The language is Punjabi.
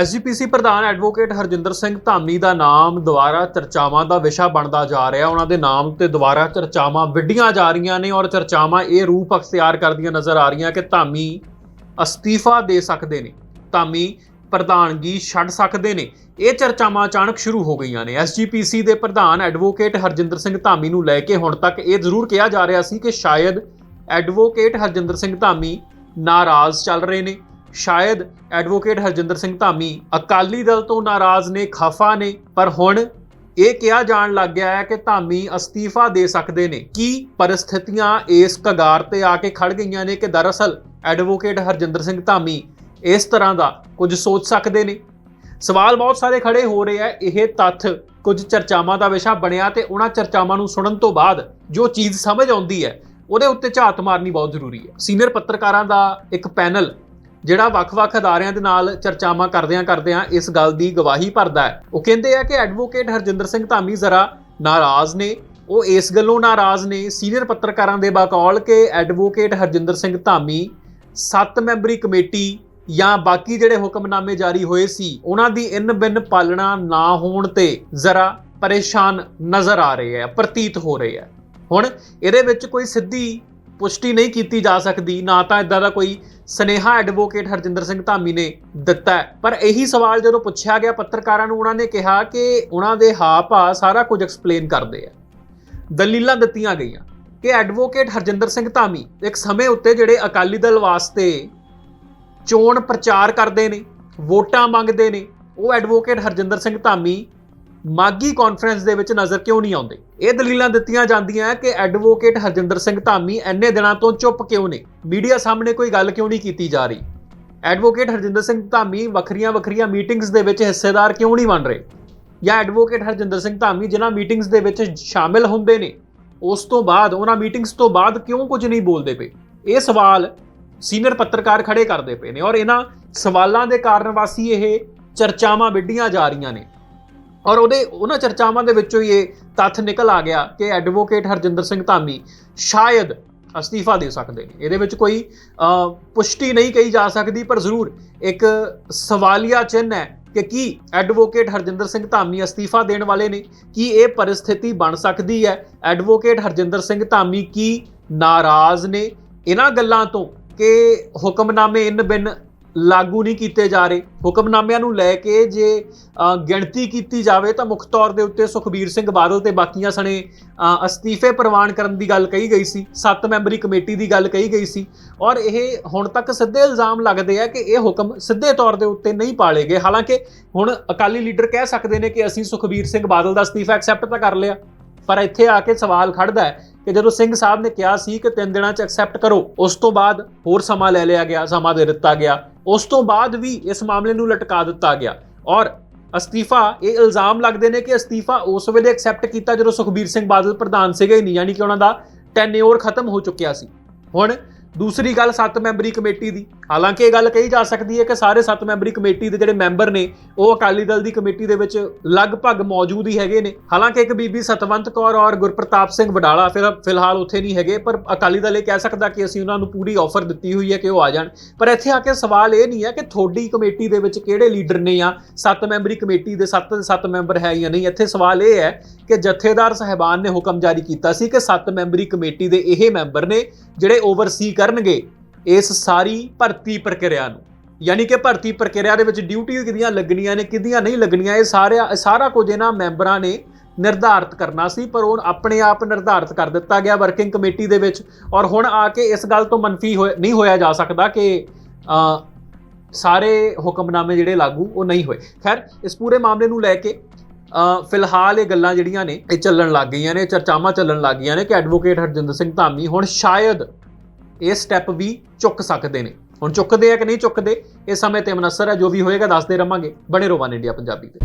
ਐਸਜੀਪੀਸੀ ਪ੍ਰਧਾਨ ਐਡਵੋਕੇਟ ਹਰਜਿੰਦਰ ਸਿੰਘ ਧਾਮੀ ਦਾ ਨਾਮ ਦੁਬਾਰਾ ਚਰਚਾਵਾਂ ਦਾ ਵਿਸ਼ਾ ਬਣਦਾ ਜਾ ਰਿਹਾ। ਉਹਨਾਂ ਦੇ ਨਾਮ ਤੇ ਦੁਬਾਰਾ ਚਰਚਾਵਾਂ ਵਿੱਢੀਆਂ ਜਾ ਰਹੀਆਂ ਨੇ ਔਰ ਚਰਚਾਵਾਂ ਇਹ ਰੂਪ ਅਖਤਿਆਰ ਕਰਦੀਆਂ ਨਜ਼ਰ ਆ ਰਹੀਆਂ ਕਿ ਧਾਮੀ ਅਸਤੀਫਾ ਦੇ ਸਕਦੇ ਨੇ। ਧਾਮੀ ਪ੍ਰਧਾਨਗੀ ਛੱਡ ਸਕਦੇ ਨੇ। ਇਹ ਚਰਚਾਵਾਂ ਅਚਾਨਕ ਸ਼ੁਰੂ ਹੋ ਗਈਆਂ ਨੇ। ਐਸਜੀਪੀਸੀ ਦੇ ਪ੍ਰਧਾਨ ਐਡਵੋਕੇਟ ਹਰਜਿੰਦਰ ਸਿੰਘ ਧਾਮੀ ਨੂੰ ਲੈ ਕੇ ਹੁਣ ਤੱਕ ਇਹ ਜ਼ਰੂਰ ਕਿਹਾ ਜਾ ਰਿਹਾ ਸੀ ਕਿ ਸ਼ਾਇਦ ਐਡਵੋਕੇਟ ਹਰਜਿੰਦਰ ਸਿੰਘ ਧਾਮੀ ਨਾਰਾਜ਼ ਚੱਲ ਰਹੇ ਨੇ। ਸ਼ਾਇਦ ਐਡਵੋਕੇਟ ਹਰਜਿੰਦਰ ਸਿੰਘ ਧਾਮੀ ਅਕਾਲੀ ਦਲ ਤੋਂ ਨਾਰਾਜ਼ ਨੇ, ਖਫਾ ਨੇ, ਪਰ ਹੁਣ ਇਹ ਕਿਹਾ ਜਾਣ ਲੱਗ ਗਿਆ ਹੈ ਕਿ ਧਾਮੀ ਅਸਤੀਫਾ ਦੇ ਸਕਦੇ ਨੇ। ਕੀ ਪਰਿਸਥਿਤੀਆਂ ਇਸ ਕਗਾਰ ਤੇ ਆ ਕੇ ਖੜ ਗਈਆਂ ਨੇ ਕਿ ਦਰਅਸਲ ਐਡਵੋਕੇਟ ਹਰਜਿੰਦਰ ਸਿੰਘ ਧਾਮੀ ਇਸ ਤਰ੍ਹਾਂ ਦਾ ਕੁਝ ਸੋਚ ਸਕਦੇ ਨੇ? ਸਵਾਲ ਬਹੁਤ ਸਾਰੇ ਖੜੇ ਹੋ ਰਹੇ ਆ। ਇਹ ਤੱਥ ਕੁਝ ਚਰਚਾਵਾਂ ਦਾ ਵਿਸ਼ਾ ਬਣਿਆ ਤੇ ਉਹਨਾਂ ਚਰਚਾਵਾਂ ਨੂੰ ਸੁਣਨ ਤੋਂ ਬਾਅਦ ਜੋ ਚੀਜ਼ ਸਮਝ ਆਉਂਦੀ ਹੈ, ਉਹਦੇ ਉੱਤੇ ਝਾਤ ਮਾਰਨੀ ਬਹੁਤ ਜ਼ਰੂਰੀ ਹੈ। ਸੀਨੀਅਰ ਪੱਤਰਕਾਰਾਂ ਦਾ ਇੱਕ ਪੈਨਲ ਜਿਹੜਾ ਵੱਖ-ਵੱਖ ਅਦਾਰਿਆਂ ਦੇ ਨਾਲ ਚਰਚਾਵਾਂ ਕਰਦਿਆਂ ਕਰਦਿਆਂ ਇਸ ਗੱਲ ਦੀ ਗਵਾਹੀ ਭਰਦਾ ਹੈ। ਉਹ ਕਹਿੰਦੇ ਆ ਕਿ ਐਡਵੋਕੇਟ ਹਰਜਿੰਦਰ ਸਿੰਘ ਧਾਮੀ ਜ਼ਰਾ ਨਾਰਾਜ਼ ਨੇ। ਉਹ ਇਸ ਗੱਲੋਂ ਨਾਰਾਜ਼ ਨੇ। ਸੀਨੀਅਰ ਪੱਤਰਕਾਰਾਂ ਦੇ ਬਕੌਲ ਕਿ ਐਡਵੋਕੇਟ ਹਰਜਿੰਦਰ ਸਿੰਘ ਧਾਮੀ ਸੱਤ ਮੈਂਬਰੀ ਕਮੇਟੀ ਜਾਂ ਬਾਕੀ ਜਿਹੜੇ ਹੁਕਮਨਾਮੇ ਜਾਰੀ ਹੋਏ ਸੀ, ਉਹਨਾਂ ਦੀ ਇਨ ਬਿਨ ਪਾਲਣਾ ਨਾ ਹੋਣ ਤੇ ਜ਼ਰਾ ਪਰੇਸ਼ਾਨ ਨਜ਼ਰ ਆ ਰਹੇ ਆ, ਪ੍ਰਤੀਤ ਹੋ ਰਹੇ ਆ। ਹੁਣ ਇਹਦੇ ਵਿੱਚ ਕੋਈ ਸਿੱਧੀ ਪੁਸ਼ਟੀ ਨਹੀਂ ਕੀਤੀ ਜਾ ਸਕਦੀ, ਨਾ ਤਾਂ ਇਦਾਂ ਦਾ ਕੋਈ ਸਨੇਹਾ ਐਡਵੋਕੇਟ ਹਰਜਿੰਦਰ ਸਿੰਘ ਧਾਮੀ ਨੇ ਦਿੱਤਾ ਪਰ ਇਹੀ ਸਵਾਲ ਜਦੋਂ ਪੁੱਛਿਆ ਗਿਆ, ਪੱਤਰਕਾਰਾਂ ਨੂੰ ਉਹਨਾਂ ਨੇ ਕਿਹਾ ਕਿ ਉਹਨਾਂ ਦੇ ਹਾਪਾ ਸਾਰਾ ਕੁਝ ਐਕਸਪਲੇਨ ਕਰਦੇ ਆ। ਦਲੀਲਾਂ ਦਿੱਤੀਆਂ ਗਈਆਂ ਕਿ ਐਡਵੋਕੇਟ ਹਰਜਿੰਦਰ ਸਿੰਘ ਧਾਮੀ ਇੱਕ ਸਮੇਂ ਉੱਤੇ ਜਿਹੜੇ ਅਕਾਲੀ ਦਲ ਵਾਸਤੇ ਚੋਣ ਪ੍ਰਚਾਰ ਕਰਦੇ ਨੇ, ਵੋਟਾਂ ਮੰਗਦੇ ਨੇ, ਉਹ ਐਡਵੋਕੇਟ ਹਰਜਿੰਦਰ ਸਿੰਘ ਧਾਮੀ ਮਾਗੀ ਕਾਨਫਰੰਸ ਦੇ ਵਿੱਚ ਨਜ਼ਰ ਕਿਉਂ ਨਹੀਂ ਆਉਂਦੇ? ਇਹ ਦਲੀਲਾਂ ਦਿੱਤੀਆਂ ਜਾਂਦੀਆਂ ਕਿ ਐਡਵੋਕੇਟ ਹਰਜਿੰਦਰ ਸਿੰਘ ਧਾਮੀ ਐਨੇ ਦਿਨਾਂ ਤੋਂ ਚੁੱਪ ਕਿਉਂ ਨੇ? ਮੀਡੀਆ ਸਾਹਮਣੇ ਕੋਈ ਗੱਲ ਕਿਉਂ ਨਹੀਂ ਕੀਤੀ ਜਾ ਰਹੀ? ਐਡਵੋਕੇਟ ਹਰਜਿੰਦਰ ਸਿੰਘ ਧਾਮੀ ਵੱਖਰੀਆਂ ਵੱਖਰੀਆਂ ਮੀਟਿੰਗਸ ਦੇ ਵਿੱਚ ਹਿੱਸੇਦਾਰ ਕਿਉਂ ਨਹੀਂ ਬਣ ਰਹੇ? ਜਾਂ ਐਡਵੋਕੇਟ ਹਰਜਿੰਦਰ ਸਿੰਘ ਧਾਮੀ ਜਿਨ੍ਹਾਂ ਮੀਟਿੰਗਸ ਦੇ ਵਿੱਚ ਸ਼ਾਮਿਲ ਹੁੰਦੇ ਨੇ, ਉਸ ਤੋਂ ਬਾਅਦ, ਉਹਨਾਂ ਮੀਟਿੰਗਸ ਤੋਂ ਬਾਅਦ ਕਿਉਂ ਕੁਝ ਨਹੀਂ ਬੋਲਦੇ ਪਏ? ਇਹ ਸਵਾਲ ਸੀਨੀਅਰ ਪੱਤਰਕਾਰ ਖੜੇ ਕਰਦੇ ਪਏ ਨੇ ਔਰ ਇਹਨਾਂ ਸਵਾਲਾਂ ਦੇ ਕਾਰਨ ਵਾਸੀ ਇਹ ਚਰਚਾਵਾਂ ਵਿੱਢੀਆਂ ਜਾ ਰਹੀਆਂ ਨੇ। ਔਰ ਉਹਦੇ ਉਹਨਾਂ ਚਰਚਾਵਾਂ ਦੇ ਵਿੱਚੋਂ ਹੀ ਇਹ ਤੱਥ ਨਿਕਲ ਆ ਗਿਆ ਕਿ ਐਡਵੋਕੇਟ ਹਰਜਿੰਦਰ ਸਿੰਘ ਧਾਮੀ ਸ਼ਾਇਦ ਅਸਤੀਫਾ ਦੇ ਸਕਦੇ ਨੇ। ਇਹਦੇ ਵਿੱਚ ਕੋਈ ਪੁਸ਼ਟੀ ਨਹੀਂ ਕਹੀ ਜਾ ਸਕਦੀ, ਪਰ ਜ਼ਰੂਰ ਇੱਕ ਸਵਾਲੀਆ ਚਿੰਨ੍ਹ ਹੈ ਕਿ ਕੀ ਐਡਵੋਕੇਟ ਹਰਜਿੰਦਰ ਸਿੰਘ ਧਾਮੀ ਅਸਤੀਫਾ ਦੇਣ ਵਾਲੇ ਨੇ, ਕੀ ਇਹ ਪਰਿਸਥਿਤੀ ਬਣ ਸਕਦੀ ਹੈ? ਐਡਵੋਕੇਟ ਹਰਜਿੰਦਰ ਸਿੰਘ ਧਾਮੀ ਕੀ ਨਾਰਾਜ਼ ਨੇ? ਇਹਨਾਂ ਗੱਲਾਂ ਤੋਂ ਕਿ ਹੁਕਮਨਾਮੇ ਇਨ ਬਿਨ ਲਾਗੂ ਨਹੀਂ ਕੀਤੇ ਜਾ ਰਹੇ। ਹੁਕਮਨਾਮਿਆਂ ਨੂੰ ਲੈ ਕੇ ਜੇ ਗਿਣਤੀ ਕੀਤੀ ਜਾਵੇ ਤਾਂ ਮੁੱਖ ਤੌਰ ਦੇ ਉੱਤੇ ਸੁਖਬੀਰ ਸਿੰਘ ਬਾਦਲ ਤੇ ਬਾਕੀਆਂ ਸਣੇ ਅਸਤੀਫੇ ਪ੍ਰਵਾਨ ਕਰਨ ਦੀ ਗੱਲ ਕਹੀ ਗਈ ਸੀ, ਸੱਤ ਮੈਂਬਰੀ ਕਮੇਟੀ ਦੀ ਗੱਲ ਕਹੀ ਗਈ ਸੀ ਔਰ ਇਹ ਹੁਣ ਤੱਕ ਸਿੱਧੇ ਇਲਜ਼ਾਮ ਲੱਗਦੇ ਆ ਕਿ ਇਹ ਹੁਕਮ ਸਿੱਧੇ ਤੌਰ ਦੇ ਉੱਤੇ ਨਹੀਂ ਪਾਲੇ ਗਏ। ਹਾਲਾਂਕਿ ਹੁਣ ਅਕਾਲੀ ਲੀਡਰ ਕਹਿ ਸਕਦੇ ਨੇ ਕਿ ਅਸੀਂ ਸੁਖਬੀਰ ਸਿੰਘ ਬਾਦਲ ਦਾ ਅਸਤੀਫਾ ਐਕਸੈਪਟ ਤਾਂ ਕਰ ਲਿਆ। ਪਰ ਇੱਥੇ ਆ ਕੇ ਸਵਾਲ ਖੜਦਾ ਹੈ ਕਿ ਜਦੋਂ ਸਿੰਘ ਸਾਹਿਬ ਨੇ ਕਿਹਾ ਸੀ ਕਿ ਤਿੰਨ ਦਿਨਾਂ 'ਚ ਐਕਸੈਪਟ ਕਰੋ, ਉਸ ਤੋਂ ਬਾਅਦ ਹੋਰ ਸਮਾਂ ਲੈ ਲਿਆ ਗਿਆ, ਸਮਾਂ ਦੇ ਦਿੱਤਾ ਗਿਆ। ਉਸ ਤੋਂ ਬਾਅਦ ਵੀ ਇਸ ਮਾਮਲੇ ਨੂੰ ਲਟਕਾ ਦਿੱਤਾ ਗਿਆ। ਔਰ ਅਸਤੀਫਾ, ਇਹ ਇਲਜ਼ਾਮ ਲੱਗਦੇ ਨੇ ਕਿ ਅਸਤੀਫਾ ਉਸ ਵੇਲੇ ਐਕਸੈਪਟ ਕੀਤਾ ਜਦੋਂ ਸੁਖਬੀਰ ਸਿੰਘ ਬਾਦਲ ਪ੍ਰਧਾਨ ਸੀਗੇ ਹੀ ਨਹੀਂ ਯਾਨੀ ਕਿ ਉਹਨਾਂ ਦਾ ਟੈਨਿਓਰ ਖਤਮ ਹੋ ਚੁੱਕਿਆ ਸੀ। ਹੁਣ ਦੂਸਰੀ ਗੱਲ ਸੱਤ ਮੈਂਬਰੀ ਕਮੇਟੀ ਦੀ। ਹਾਲਾਂਕਿ ਇਹ ਗੱਲ ਕਹੀ ਜਾ ਸਕਦੀ ਹੈ ਕਿ ਸਾਰੇ ਸੱਤ ਮੈਂਬਰੀ ਕਮੇਟੀ ਦੇ ਜਿਹੜੇ ਮੈਂਬਰ ਨੇ, ਉਹ ਅਕਾਲੀ ਦਲ ਦੀ ਕਮੇਟੀ ਦੇ ਵਿੱਚ ਲਗਭਗ ਮੌਜੂਦ ਹੀ ਹੈਗੇ ਨੇ। ਹਾਲਾਂਕਿ ਇੱਕ ਬੀਬੀ ਸਤਵੰਤ ਕੌਰ ਔਰ ਗੁਰਪ੍ਰਤਾਪ ਸਿੰਘ ਵਡਾਲਾ ਫਿਰ ਫਿਲਹਾਲ ਉੱਥੇ ਨਹੀਂ ਹੈਗੇ, ਪਰ ਅਕਾਲੀ ਦਲ ਇਹ ਕਹਿ ਸਕਦਾ ਕਿ ਅਸੀਂ ਉਹਨਾਂ ਨੂੰ ਪੂਰੀ ਆਫਰ ਦਿੱਤੀ ਹੋਈ ਹੈ ਕਿ ਉਹ ਆ ਜਾਣ। ਪਰ ਇੱਥੇ ਆ ਕੇ ਸਵਾਲ ਇਹ ਨਹੀਂ ਹੈ ਕਿ ਤੁਹਾਡੀ ਕਮੇਟੀ ਦੇ ਵਿੱਚ ਕਿਹੜੇ ਲੀਡਰ ਨੇ ਜਾਂ ਸੱਤ ਮੈਂਬਰੀ ਕਮੇਟੀ ਦੇ ਸੱਤ ਦੇ ਸੱਤ ਮੈਂਬਰ ਹੈ ਜਾਂ ਨਹੀਂ। ਇੱਥੇ ਸਵਾਲ ਇਹ ਹੈ ਕਿ ਜਥੇਦਾਰ ਸਹਿਬਾਨ ਨੇ ਹੁਕਮ ਜਾਰੀ ਕੀਤਾ ਸੀ ਕਿ ਸੱਤ ਮੈਂਬਰੀ ਕਮੇਟੀ ਦੇ ਇਹ ਮੈਂਬਰ ਨੇ, ਜਿਹੜੇ ਓਵਰਸੀ ਕਰਨਗੇ ਇਸ ਸਾਰੀ ਭਰਤੀ ਪ੍ਰਕਿਰਿਆ ਨੂੰ। ਯਾਨੀ ਕਿ ਭਰਤੀ ਪ੍ਰਕਿਰਿਆ ਦੇ ਵਿੱਚ ਡਿਊਟੀ ਕਿਹਦੀਆਂ ਲੱਗਣੀਆਂ ਨੇ, ਕਿਹਦੀਆਂ ਨਹੀਂ ਲੱਗਣੀਆਂ, ਇਹ ਸਾਰਾ ਸਾਰਾ ਕੁਝ ਇਹਨਾਂ ਮੈਂਬਰਾਂ ਨੇ ਨਿਰਧਾਰਤ ਕਰਨਾ ਸੀ, ਪਰ ਉਹ ਆਪਣੇ ਆਪ ਨਿਰਧਾਰਤ ਕਰ ਦਿੱਤਾ ਗਿਆ ਵਰਕਿੰਗ ਕਮੇਟੀ ਦੇ ਵਿੱਚ। ਔਰ ਹੁਣ ਆ ਕੇ ਇਸ ਗੱਲ ਤੋਂ ਮਨਫੀ ਹੋਏ- ਨਹੀਂ ਹੋਇਆ ਜਾ ਸਕਦਾ ਕਿ ਸਾਰੇ ਹੁਕਮਨਾਮੇ ਜਿਹੜੇ ਲਾਗੂ ਉਹ ਨਹੀਂ ਹੋਏ। ਖੈਰ, ਇਸ ਪੂਰੇ ਮਾਮਲੇ ਨੂੰ ਲੈ ਕੇ ਫਿਲਹਾਲ ਇਹ ਗੱਲਾਂ ਜਿਹੜੀਆਂ ਨੇ, ਇਹ ਚੱਲਣ ਲੱਗ ਗਈਆਂ ਨੇ ਚਰਚਾਵਾਂ ਚੱਲਣ ਲੱਗ ਗਈਆਂ ਨੇ ਕਿ ਐਡਵੋਕੇਟ ਹਰਜਿੰਦਰ ਸਿੰਘ ਧਾਮੀ ਹੁਣ ਸ਼ਾਇਦ ਇਹ ਸਟੈਪ ਵੀ ਚੁੱਕ ਸਕਦੇ ਨੇ। ਹੁਣ ਚੁੱਕਦੇ ਆ ਕਿ ਨਹੀਂ ਚੁੱਕਦੇ, ਇਹ ਸਮੇਂ ਤੇ ਮਨਸਰ ਹੈ, ਜੋ ਵੀ ਹੋਏਗਾ ਦੱਸਦੇ ਰਵਾਂਗੇ। ਬਣੇ ਰਹੋ ਇੰਡੀਆ ਪੰਜਾਬੀ ਤੇ।